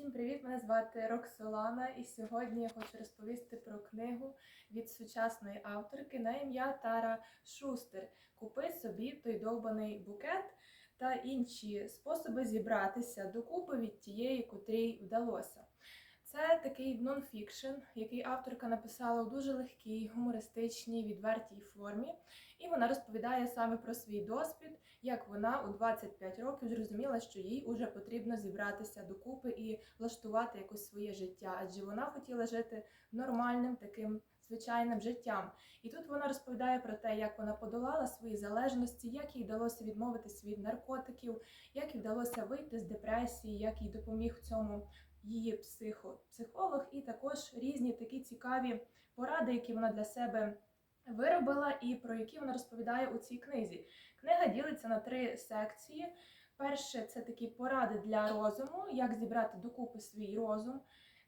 Всім привіт! Мене звати Роксолана, і сьогодні я хочу розповісти про книгу від сучасної авторки на ім'я Тара Шустер. Купи собі той довбаний букет та інші способи зібратися докупи від тієї, котрій вдалося. Це такий нонфікшн, який авторка написала у дуже легкій, гумористичній, відвертій формі. І вона розповідає саме про свій досвід, як вона у 25 років зрозуміла, що їй уже потрібно зібратися докупи і влаштувати якось своє життя, адже вона хотіла жити нормальним таким звичайним життям. І тут вона розповідає про те, як вона подолала свої залежності, як їй вдалося відмовитись від наркотиків, як їй вдалося вийти з депресії, як їй допоміг цьому її психопсихолог, і також різні такі цікаві поради, які вона для себе виробила, і про які вона розповідає у цій книзі. Книга ділиться на три секції. Перше це такі поради для розуму, як зібрати докупи свій розум.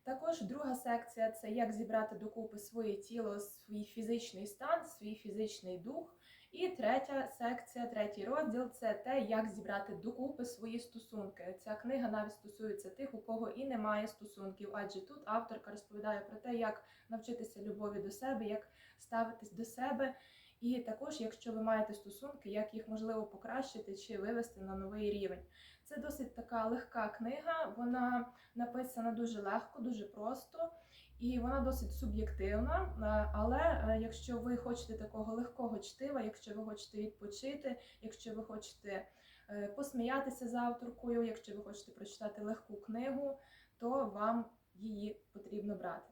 Також друга секція це як зібрати докупи своє тіло, свій фізичний стан, свій фізичний дух. І третя секція, третій розділ це те, як зібрати докупи свої стосунки. Ця книга навіть стосується тих, у кого і немає стосунків, адже тут авторка розповідає про те, як навчитися любові до себе, як ставитись до себе. І також, якщо ви маєте стосунки, як їх можливо покращити чи вивести на новий рівень. Це досить така легка книга, вона написана дуже легко, дуже просто. І вона досить суб'єктивна, але е, якщо ви хочете такого легкого чтива, якщо ви хочете відпочити, якщо ви хочете е, посміятися з авторкою, якщо ви хочете прочитати легку книгу, то вам її потрібно брати.